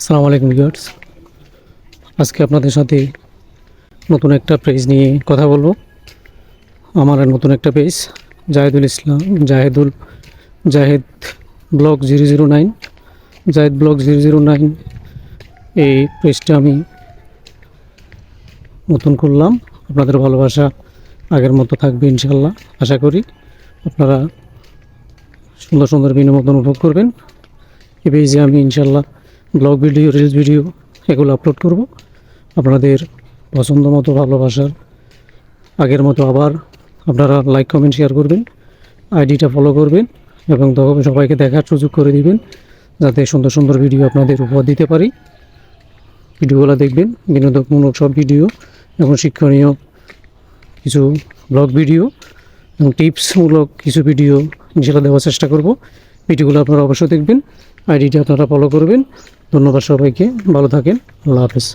আসসালামু আলাইকুম ভিউয়ার্স আজকে আপনাদের সাথে নতুন একটা পেজ নিয়ে কথা বলব। আমার নতুন একটা page Zahedul Islam, Zahedul, Zahed vlog zero zero nine. Zahed vlog zero zero nine, এই পেজটা আমি নতুন করলাম। আপনাদের ভালোবাসা আগের মতো থাকবে ইনশাল্লাহ আশা করি আপনারা সুন্দর সুন্দর বিনোদন উপভোগ করবেন। এই পেজে আমি ইনশাল্লাহ ব্লগ ভিডিও রিলস ভিডিও এগুলো আপলোড করব। আপনাদের পছন্দ মতো, ভালোবাসার আগের মতো আবার আপনারা লাইক কমেন্ট শেয়ার করবেন আইডিটা ফলো করবেন এবং তখন সবাইকে দেখার সুযোগ করে দিবেন, যাতে সুন্দর সুন্দর ভিডিও আপনাদের উপহার দিতে পারি। ভিডিওগুলো দেখবেন, বিনোদনমূলক সব ভিডিও এবং শিক্ষণীয় কিছু ব্লগ ভিডিও এবং টিপসমূলক কিছু ভিডিও ইনশাল্লাহ দেওয়ার চেষ্টা করব। ভিডিওগুলো আপনারা অবশ্যই দেখবেন আইডিটা আপনারা ফলো করবেন। ধন্যবাদ সবাইকে ভালো থাকেন আল্লাহ হাফেজ।